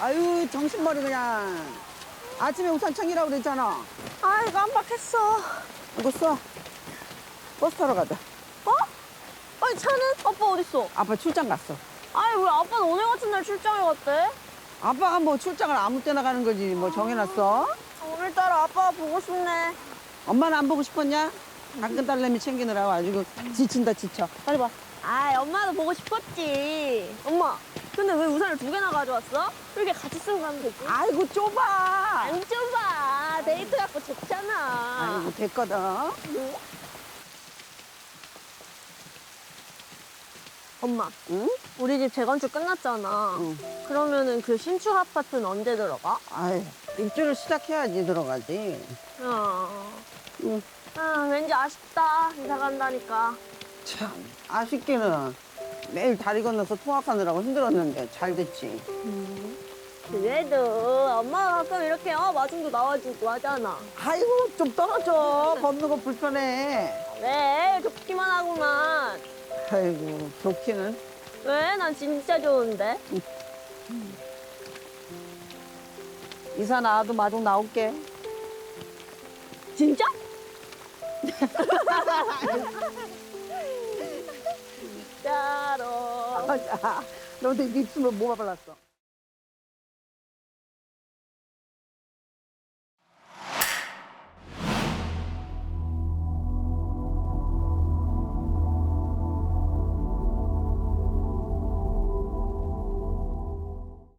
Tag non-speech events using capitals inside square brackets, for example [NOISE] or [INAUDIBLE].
아유 정신머리 그냥. 아침에 우산 챙기라고 그랬잖아. 아이 깜빡했어. 이거 써. 버스 타러 가자. 어? 아니 차는? 아빠 어딨어? 아빠 출장 갔어. 아니 왜 아빠는 오늘 같은 날 출장을 갔대? 아빠가 뭐 출장을 아무 때나 가는 거지 뭐 정해놨어? 오늘따라 아빠가 보고 싶네. 엄마는 안 보고 싶었냐? 당근 딸내미 챙기느라고 아주 그 지친다 지쳐. 빨리 봐. 아이 엄마도 보고 싶었지. 엄마 근데 왜 우산을 두 개나 가져왔어? 이렇게 같이 쓰고 가면 되지. 아이고 좁아. 안 좁아. 데이트 갖고 좋잖아. 아이고 됐거든. 엄마 응? 우리 집 재건축 끝났잖아. 응. 그러면은 그 신축 아파트는 언제 들어가? 아이 입주를 시작해야지 들어가지. 어. 응. 아, 왠지 아쉽다. 이사 간다니까. 참 아쉽기는 매일 다리 건너서 통학하느라고 힘들었는데 잘 됐지. 그래도 엄마가 가끔 이렇게 어, 마중도 나와주고 하잖아. 아이고 좀 떨어져. 걷는 거 불편해. 왜? 좋기만 하구만. 아이고 좋기는. 왜? 난 진짜 좋은데. 이사 나와도 마중 나올게. 진짜? [LAUGHS] 아, 너도 입술로 뭐가 발랐어?